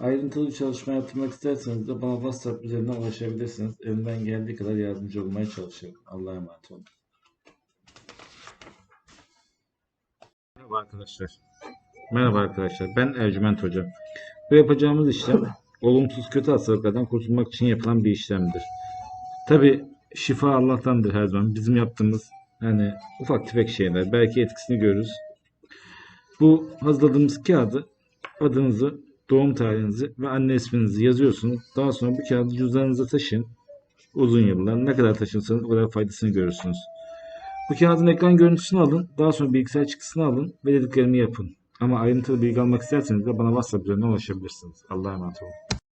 Ayrıntılı bir çalışma yaptırmak isterseniz de bana WhatsApp üzerinden ulaşabilirsiniz. Elimden geldiği kadar yardımcı olmaya çalışırım. Allah'a emanet olun. Merhaba arkadaşlar. Merhaba arkadaşlar. Ben Ercüment Hoca. Bu yapacağımız işlem olumsuz kötü hastalıklardan kurtulmak için yapılan bir işlemdir. Tabi şifa Allah'tandır her zaman. Bizim yaptığımız hani ufak tefek şeyler. Belki etkisini görürüz. Bu hazırladığımız kağıdı adınızı, doğum tarihinizi ve anne isminizi yazıyorsunuz. Daha sonra bu kağıdı cüzdanınıza taşıyın. Uzun yıllar. Ne kadar taşırsanız o kadar faydasını görürsünüz. Bu kağıdın ekran görüntüsünü alın. Daha sonra bilgisayar çıktısını alın ve dediklerimi yapın. Ama ayrıntılı bilgi almak isterseniz de bana WhatsApp üzerinden ulaşabilirsiniz. Allah'a emanet olun.